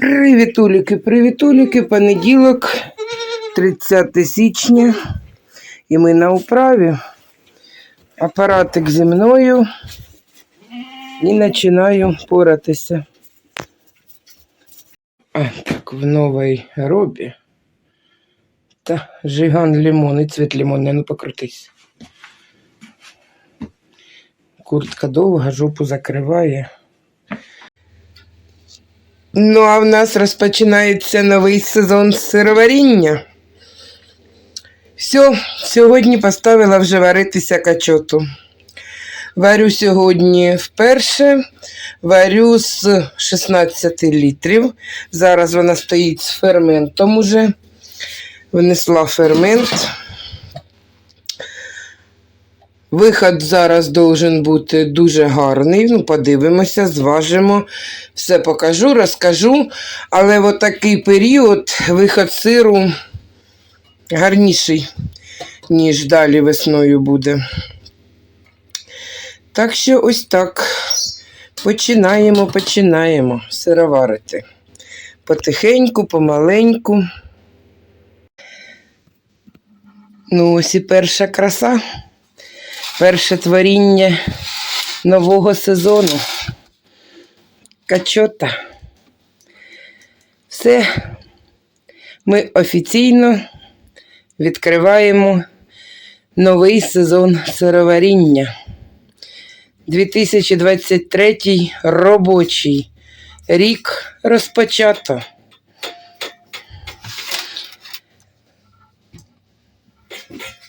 Привітуліки, привітуліки, понеділок, 30 січня. І ми на управі. Апаратик зі мною. І починаю поратися. А, так, в новій робі. Та жиган лимон і цвіт лимонний, ну покрутись. Куртка довга, жопу закриває. Ну, а в нас розпочинається новий сезон сироваріння. Все, сьогодні поставила вже варитися качоту. Варю сьогодні вперше, варю з 16 літрів. Зараз вона стоїть з ферментом уже. Внесла фермент. Виход зараз должен бути дуже гарний. Ну, подивимося, зважимо, все покажу, розкажу. Але в такий період виход сиру гарніший, ніж далі весною буде. Так що ось так. Починаємо, починаємо сироварити. Потихеньку, помаленьку. Ну, ось і перша краса. Перше творіння нового сезону. Качота. Все. Ми офіційно відкриваємо новий сезон сироваріння. 2023 робочий рік розпочато.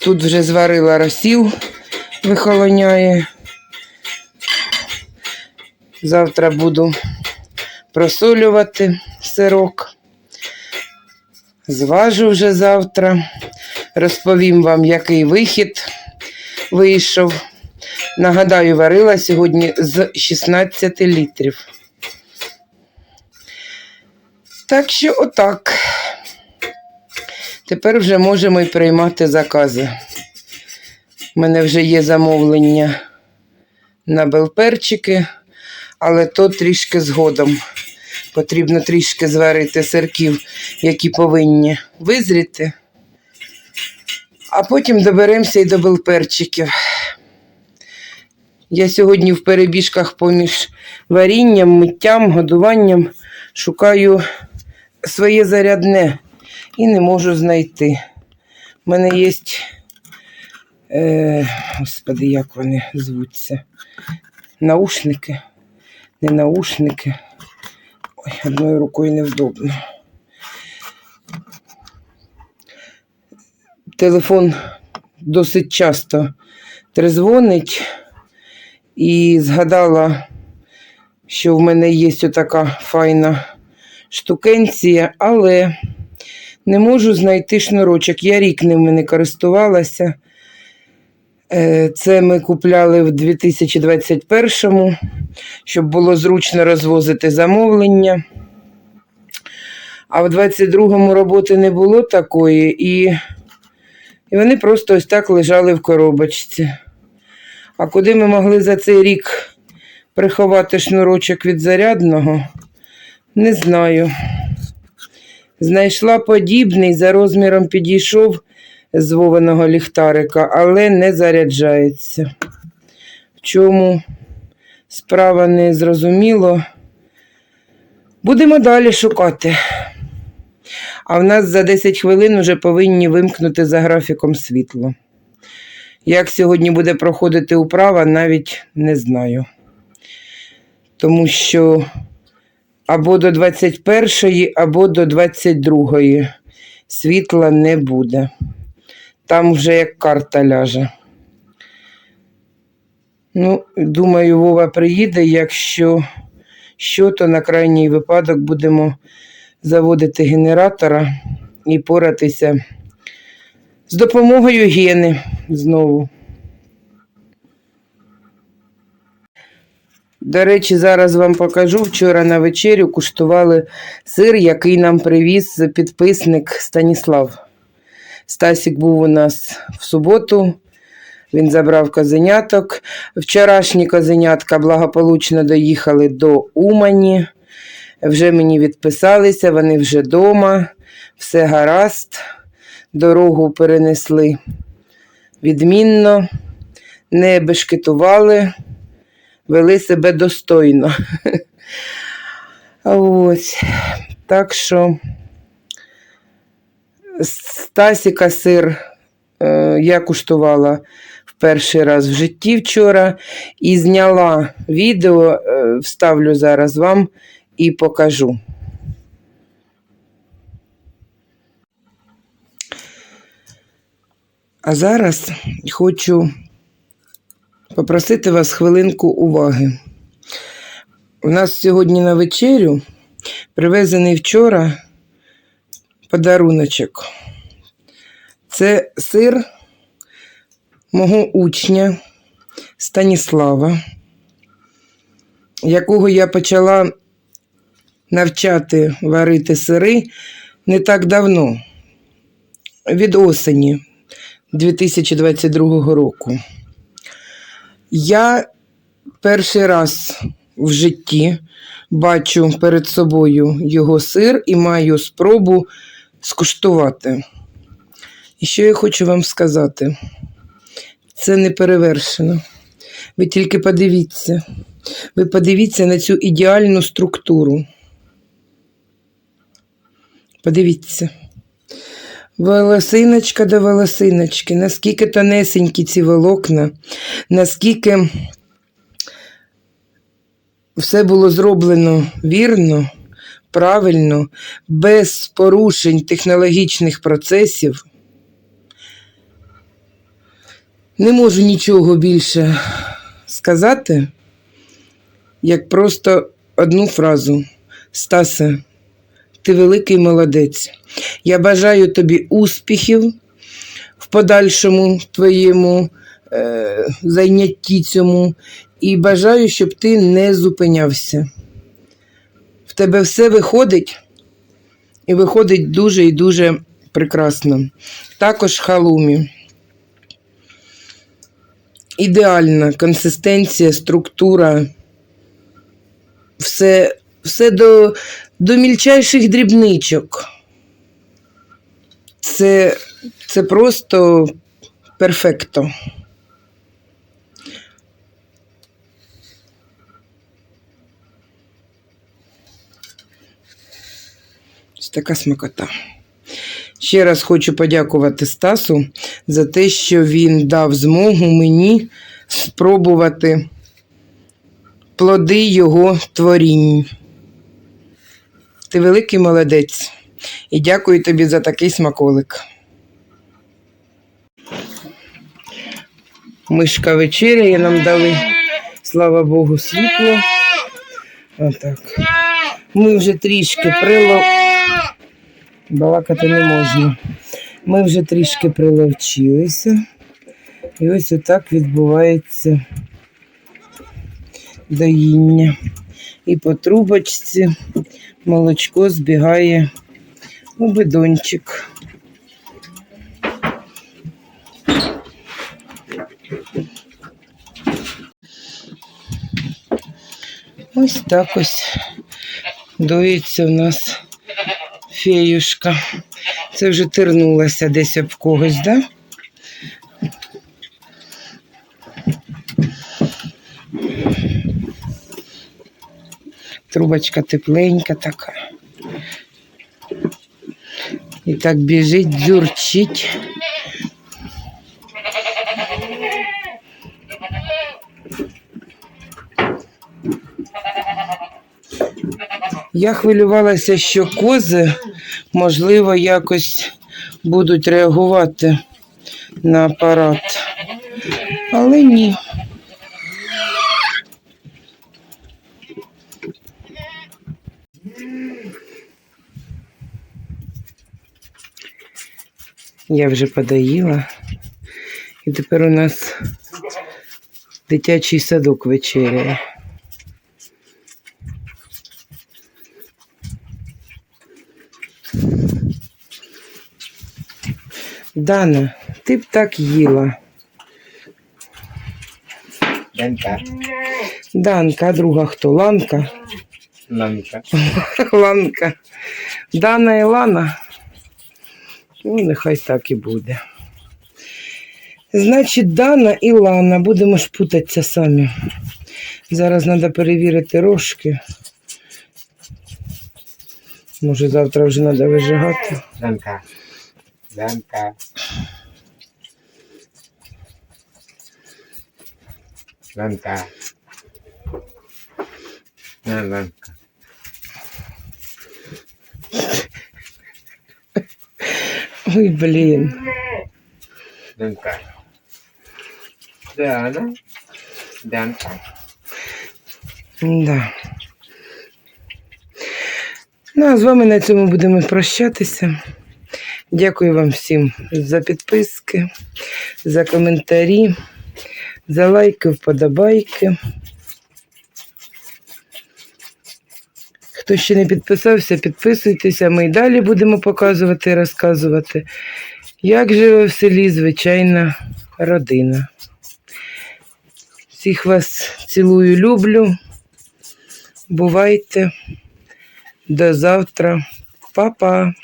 Тут вже зварила розсіл, вихолоняє. Завтра буду просолювати сирок. Зважу вже завтра. Розповім вам, який вихід вийшов. Нагадаю, варила сьогодні з 16 літрів. Так що отак. Тепер вже можемо і приймати закази. У мене вже є замовлення на белперчики, але то трішки згодом. Потрібно трішки зварити сирків, які повинні визріти. А потім доберемося і до белперчиків. Я сьогодні в перебіжках поміж варінням, миттям, годуванням шукаю своє зарядне і не можу знайти. У мене є, е, господи, як вони звуться? Наушники, не наушники. Ой, одною рукою невдобно. Телефон досить часто трезвонить і згадала, що в мене є така файна штукенція, але не можу знайти шнурочок. Я рік ними не користувалася. Е, Це ми купляли в 2021-му, щоб було зручно розвозити замовлення. А в 22-му роботи не було такої, і, і вони просто ось так лежали в коробочці. А куди ми могли за цей рік приховати шнурочок від зарядного, не знаю. Знайшла подібний, за розміром підійшов з вованого ліхтарика, але не заряджається. В чому справа не зрозуміло. Будемо далі шукати. А в нас за 10 хвилин вже повинні вимкнути за графіком світло. Як сьогодні буде проходити управа, навіть не знаю. Тому що або до 21-ї, або до 22-ї світла не буде. Там вже як карта ляже. Ну, думаю, Вова приїде, якщо що, то на крайній випадок будемо заводити генератора і поратися з допомогою гени знову. До речі, зараз вам покажу. Вчора на вечерю куштували сир, який нам привіз підписник Станіслав. Стасік був у нас в суботу. Він забрав козеняток. Вчорашні козенятка благополучно доїхали до Умані. вже мені відписалися, вони вже вдома, все гаразд, дорогу перенесли відмінно, не бешкетували, вели себе достойно. Ось. Так що Стасіка сир е, я куштувала в перший раз в житті вчора і зняла відео, е, вставлю зараз вам і покажу. А зараз хочу попросити вас хвилинку уваги. У нас сьогодні на вечерю привезений вчора подаруночок. Це сир мого учня Станіслава, якого я почала навчати варити сири не так давно, від осені 2022 року. Я перший раз в житті бачу перед собою його сир і маю спробу скуштувати. І що я хочу вам сказати? Це не перевершено. Ви тільки подивіться. Ви подивіться на цю ідеальну структуру. Подивіться. Волосиночка до волосиночки, наскільки тонесенькі ці волокна, наскільки все було зроблено вірно, правильно, без порушень технологічних процесів. Не можу нічого більше сказати, як просто одну фразу. Стасе, ти великий молодець. Я бажаю тобі успіхів в подальшому твоєму е, зайнятті цьому і бажаю, щоб ти не зупинявся. В тебе все виходить і виходить дуже і дуже прекрасно. Також халумі. Ідеальна консистенція, структура, все, все до, до мільчайших дрібничок. Це, це просто перфекто. Така смакота. Ще раз хочу подякувати Стасу за те, що він дав змогу мені спробувати плоди його творінь. Ти великий молодець. І дякую тобі за такий смаколик. Мишка вечеряє, нам дали, слава Богу, світло. Отак. Ми вже трішки прилов... Балакати не можна. Ми вже трішки приловчилися. І ось отак відбувається доїння. І по трубочці молочко збігає у бидончик. Ось так ось доїться в нас феюшка. Це вже тернулася десь об когось, да? Трубочка тепленька така. І так біжить, дзюрчить. Я хвилювалася, що кози, можливо, якось будуть реагувати на апарат. Але ні. Я вже подоїла. І тепер у нас дитячий садок вечеряє. Дана, ти б так їла. Данька. Данка, а друга хто? Ланка? Ланка. Ланка. Дана і Лана. Ну, нехай так і буде. Значить, Дана і Лана. Будемо ж путатися самі. Зараз треба перевірити рожки. Може, завтра вже треба вижигати. Ланка. Ланка. Ланка. На, ланка. Ой, блін. Ланка. Дана. Данка. Да. Ну, а з вами на цьому будемо прощатися. Дякую вам всім за підписки, за коментарі, за лайки, вподобайки. Хто ще не підписався, підписуйтеся. Ми й далі будемо показувати і розказувати, як живе в селі звичайна родина. Всіх вас цілую, люблю. Бувайте. До завтра. Па-па.